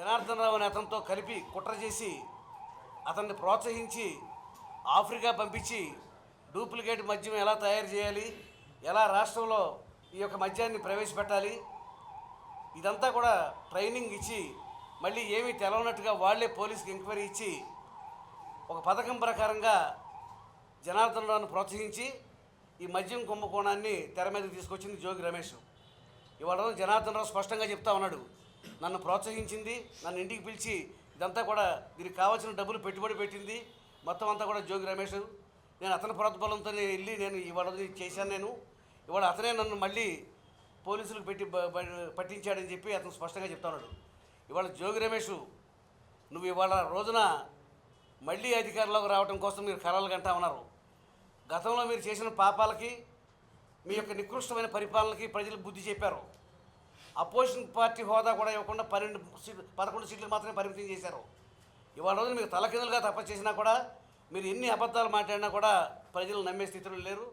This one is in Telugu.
జనార్దన్ రావు అతనితో కలిపి కుట్ర చేసి అతన్ని ప్రోత్సహించి ఆఫ్రికా పంపించి డూప్లికేట్ మద్యం ఎలా తయారు చేయాలి ఎలా రాష్ట్రంలో ఈ యొక్క మద్యాన్ని ప్రవేశపెట్టాలి ఇదంతా కూడా ట్రైనింగ్ ఇచ్చి మళ్ళీ ఏమీ తెలవనట్టుగా వాళ్ళే పోలీస్కి ఎంక్వైరీ ఇచ్చి ఒక పథకం ప్రకారంగా జనార్దన్ రావును ప్రోత్సహించి ఈ మద్యం కుంభకోణాన్ని తెర మీదకి తీసుకొచ్చింది జోగి రమేష్. ఇవాళ రోజు జనార్దన్ రావు స్పష్టంగా చెప్తా ఉన్నాడు నన్ను ప్రోత్సహించింది నన్ను ఇంటికి పిలిచి ఇదంతా కూడా దీనికి కావాల్సిన డబ్బులు పెట్టుబడి పెట్టింది. మొత్తం అంతా కూడా జోగి రమేష్. నేను అతని ప్రోత్బలంతో వెళ్ళి నేను ఇవాళ చేశాను నేను. ఇవాళ అతనే నన్ను మళ్ళీ పోలీసులకు పెట్టి పట్టించాడని చెప్పి అతను స్పష్టంగా చెప్తున్నాడు ఇవాళ జోగి రమేష్ నువ్వు ఇవాళ రోజున మళ్ళీ అధికారంలోకి రావడం కోసం మీరు కరాలు కంటా ఉన్నారు. గతంలో మీరు చేసిన పాపాలకి మీ యొక్క నికృష్టమైన పరిపాలనకి ప్రజలు బుద్ధి చెప్పారు. అపోజిషన్ పార్టీ హోదా కూడా ఇవ్వకుండా పన్నెండు సీట్లు పదకొండు సీట్లకు మాత్రమే పరిమితం చేశారు. ఇవాళ రోజు మీకు తలకిందులుగా తప్ప చేసినా కూడా మీరు ఎన్ని అబద్ధాలు మాట్లాడినా కూడా ప్రజలు నమ్మే స్థితిలో లేరు.